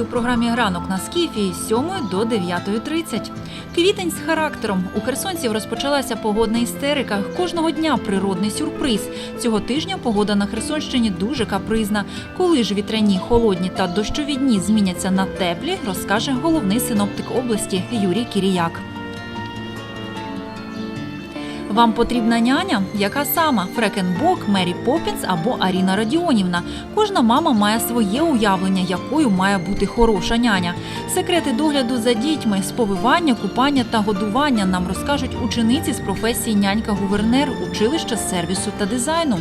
програмі Ранок на Скіфії з 7 до 9.30. Квітень з характером. У херсонців розпочалася погодна істерика. Кожного дня природний сюрприз. Цього тижня погода на Херсонщині дуже капризна. Коли ж вітряні, холодні та дощові дні зміняться на теплі, розкаже головний синоптик області Юрій Кіріяк. Вам потрібна няня? Яка сама? Фрекенбок, Мері Попінс або Аріна Радіонівна. Кожна мама має своє уявлення, якою має бути хороша няня. Секрети догляду за дітьми, сповивання, купання та годування нам розкажуть учениці з професії нянька-гувернер училища сервісу та дизайну.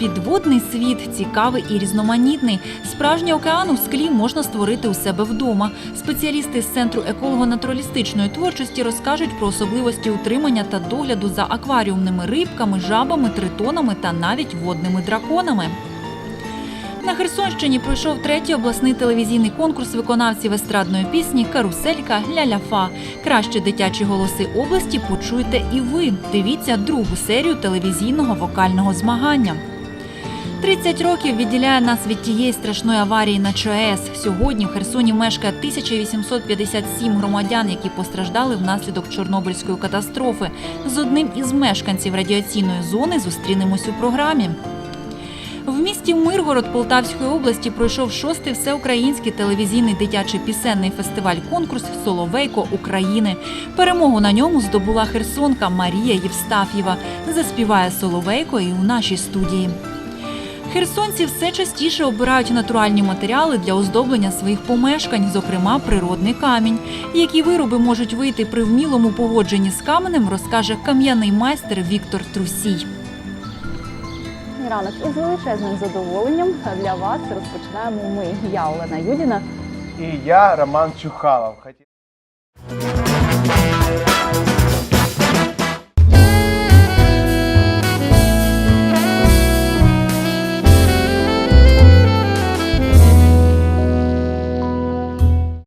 Підводний світ цікавий і різноманітний. Справжній океан у склі можна створити у себе вдома. Спеціалісти з центру еколого-натуралістичної творчості розкажуть про особливості утримання та догляду за акваріумними рибками, жабами, тритонами та навіть водними драконами. На Херсонщині пройшов третій обласний телевізійний конкурс виконавців естрадної пісні Каруселька Ля-ля-фа. Кращі дитячі голоси області почуєте і ви. Дивіться другу серію телевізійного вокального змагання. 30 років відділяє нас від тієї страшної аварії на ЧАЕС. Сьогодні в Херсоні мешкає 1857 громадян, які постраждали внаслідок Чорнобильської катастрофи. З одним із мешканців радіаційної зони зустрінемось у програмі. В місті Миргород Полтавської області пройшов шостий всеукраїнський телевізійний дитячий пісенний фестиваль-конкурс Соловейко України. Перемогу на ньому здобула херсонка Марія Євстаф'єва. Заспіває Соловейко і у нашій студії. Херсонці все частіше обирають натуральні матеріали для оздоблення своїх помешкань, зокрема природний камінь. Які вироби можуть вийти при вмілому поводженні з каменем, розкаже кам'яний майстер Віктор Трусій. Ранок із величезним задоволенням для вас розпочинаємо ми. Я Олена Юдіна. И я, Роман Чухалов.